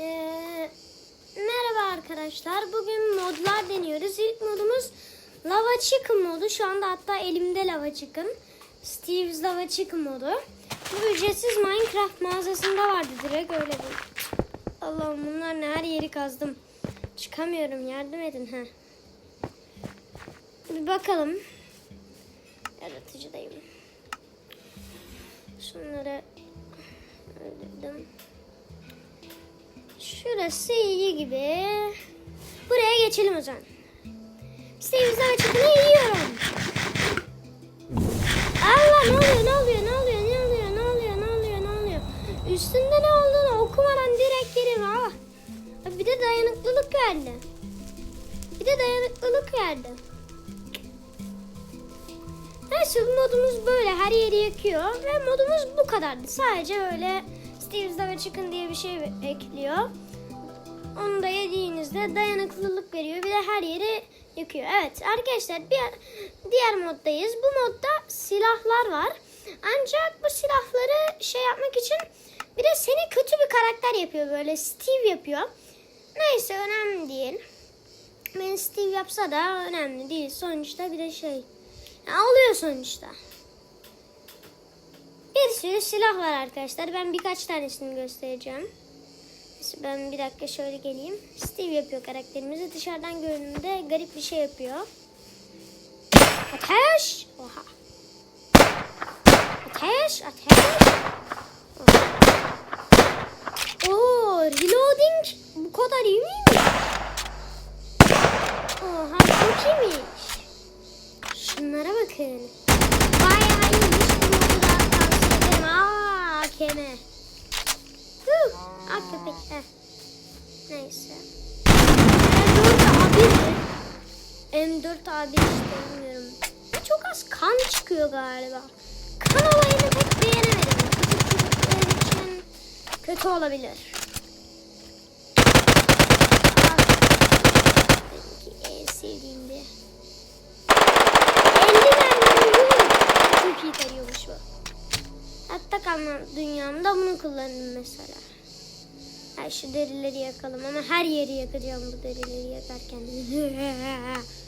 Ee, merhaba arkadaşlar. Bugün modlar deniyoruz. İlk modumuz Lava Chicken modu. Şu anda hatta elimde Lava Chicken. Steve's Lava Chicken modu. Bu ücretsiz Minecraft mağazasında vardı direkt öyle bir. Allah'ım bunlar ne her yeri kazdım. Çıkamıyorum yardım edin ha. Bir bakalım. Yaratıcıdayım. Şunları öldürdüm. Şurası iyi gibi. Buraya geçelim o zaman. Steve'den açıkını yiyorum. Allah ne oluyor ne oluyor ne oluyor ne oluyor ne oluyor ne oluyor ne oluyor. Üstünde ne olduğunu okumadan direkt girin ha. Bir de dayanıklılık verdi. Bir de dayanıklılık verdi. Neyse modumuz böyle her yeri yakıyor ve modumuz bu kadardı. Sadece öyle Steve's Lava Chicken diye bir şey ekliyor. Onu da yediğinizde dayanıklılık veriyor. Bir de her yeri yakıyor. Evet arkadaşlar bir diğer moddayız. Bu modda silahlar var. Ancak bu silahları şey yapmak için bir de seni kötü bir karakter yapıyor böyle. Steve yapıyor. Neyse önemli değil. Beni Steve yapsa da önemli değil. Sonuçta bir de şey ya oluyor sonuçta. Bir sürü silah var arkadaşlar. Ben birkaç tanesini göstereceğim. Ben bir dakika şöyle geleyim. Steve yapıyor karakterimizi. Dışarıdan görünümde garip bir şey yapıyor. Ateş! Oha. Ateş! Ateş! Oo, reloading bu kadar iyi miymiş? Oha çok iyiymiş. Şunlara bakın. Bayağı iyiymiş. Bu modu da tavsiye ederim. Aa, kene. Huh. Ak köpek. Heh. Neyse. M4 A1 mi? M4 A1 işte bilmiyorum. Ve çok az kan çıkıyor galiba. Kan olayını pek beğenemedim. Küçük çocuklar için kötü olabilir. Benimki en sevdiğim bir. 50 mermi çok iyi tarıyormuş bu. Hatta kalma dünyamda bunu kullanırım mesela. Ha, şu derileri yakalım ama her yeri yakacağım bu derileri yakarken.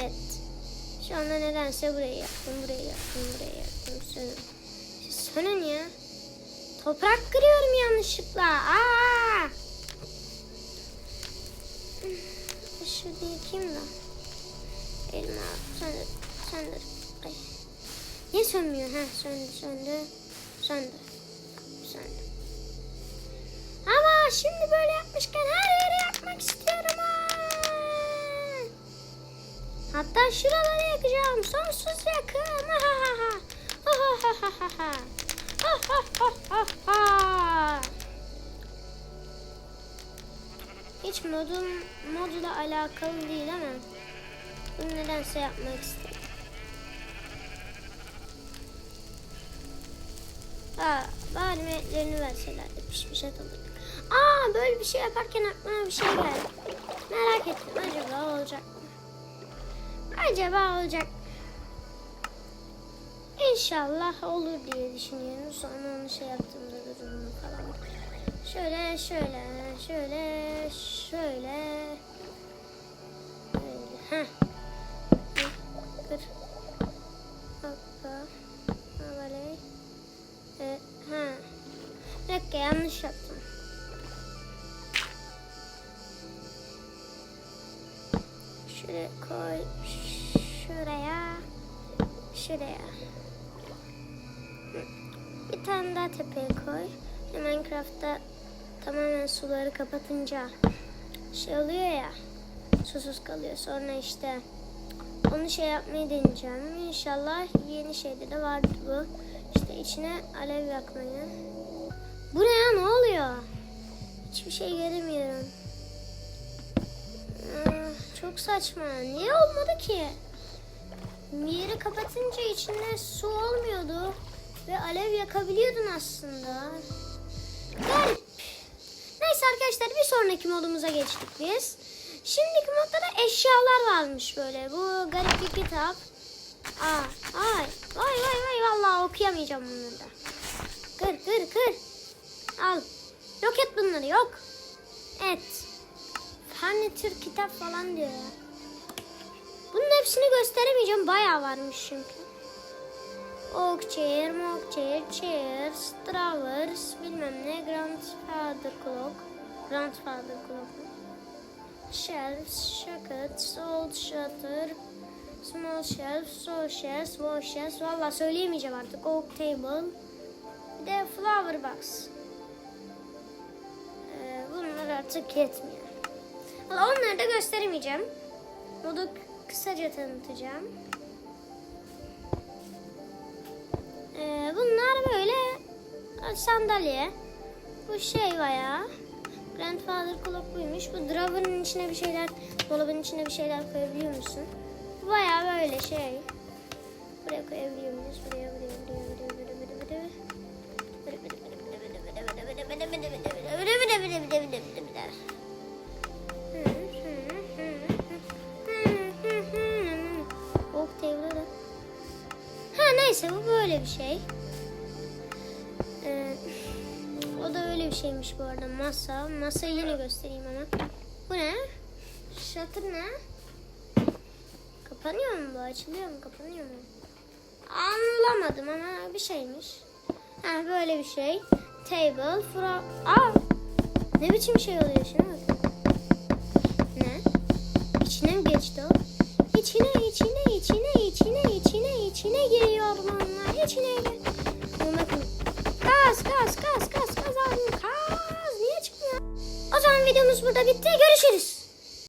Evet. Şu anda nedense burayı yaktım, burayı yaktım, burayı yaktım. Sönün. Sönün ya. Toprak kırıyorum yanlışlıkla. Aa! Şurada yakayım da. Elma söndür, söndür. Ay. Niye sönmüyor? Ha söndü, söndü, söndü. Söndü. Şimdi böyle yapmışken her yeri yakmak istiyorum. Ha. Hatta şuraları yakacağım. Sonsuz yakın. Ha ha ha ha. Ha ha ha ha ha. Ha ha. Hiç modum modla alakalı değil ama bunu nedense yapmak istedim. Ha, bari metlerini verselerdi pişmiş olurdu. Aa böyle bir şey yaparken aklıma bir şey geldi. Merak ettim acaba olacak mı? Acaba olacak mı? İnşallah olur diye düşünüyorum. Sonra onu şey yaptığımda durumunu falan. Şöyle şöyle şöyle şöyle. Böyle. Heh. Şuraya koy. Şuraya. Şuraya. Bir tane daha tepeye koy. Minecraft'ta tamamen suları kapatınca şey oluyor ya. Susuz kalıyor. Sonra işte onu şey yapmayı deneyeceğim. İnşallah yeni şeyde de vardır bu. İşte içine alev yakmayı. Bu ne ya ne oluyor? Hiçbir şey göremiyorum. Ah, Çok saçma. Niye olmadı ki? Yeri kapatınca içinde su olmuyordu. Ve alev yakabiliyordun aslında. Garip. Neyse arkadaşlar bir sonraki modumuza geçtik biz. Şimdiki modda da eşyalar varmış böyle. Bu garip bir kitap. Aa, ay, vay vay vay vallahi okuyamayacağım bunları da. Kır kır kır. Al. Yok et bunları yok. Et. Hani Türk kitap falan diyor ya. Bunun hepsini gösteremeyeceğim. Bayağı varmış çünkü. Mock chair, chair, strawers, bilmem ne, grandfather clock, grandfather clock, shelves, shackets, old shutter, small shelves, tall shelves, wall shelves, valla söyleyemeyeceğim artık, oak table, bir de flower box. Ee, bunlar artık yetmiyor. Onları da gösteremeyeceğim. Modu kısaca tanıtacağım. Ee, bunlar böyle sandalye. Bu şey bayağı. Grandfather clock buymuş. Bu drawer'ın içine bir şeyler, dolabın içine bir şeyler koyabiliyor musun? Bu bayağı böyle şey. Buraya koyabiliyor muyuz? Buraya, buraya, neyse bu böyle bir şey. Ee, o da öyle bir şeymiş bu arada masa. Masayı yine göstereyim ama. Bu ne? Shutter ne? Kapanıyor mu bu? Açılıyor mu? Kapanıyor mu? Anlamadım ama bir şeymiş. Ha böyle bir şey. Table, fra... Aa! Ne biçim şey oluyor bak. Ne? İçine mi geçti o? İçine, içine, gir. Bakın. Gaz, gaz, gaz, gaz, gaz abim. Gaz. Niye çıkmıyor? O zaman videomuz burada bitti. Görüşürüz.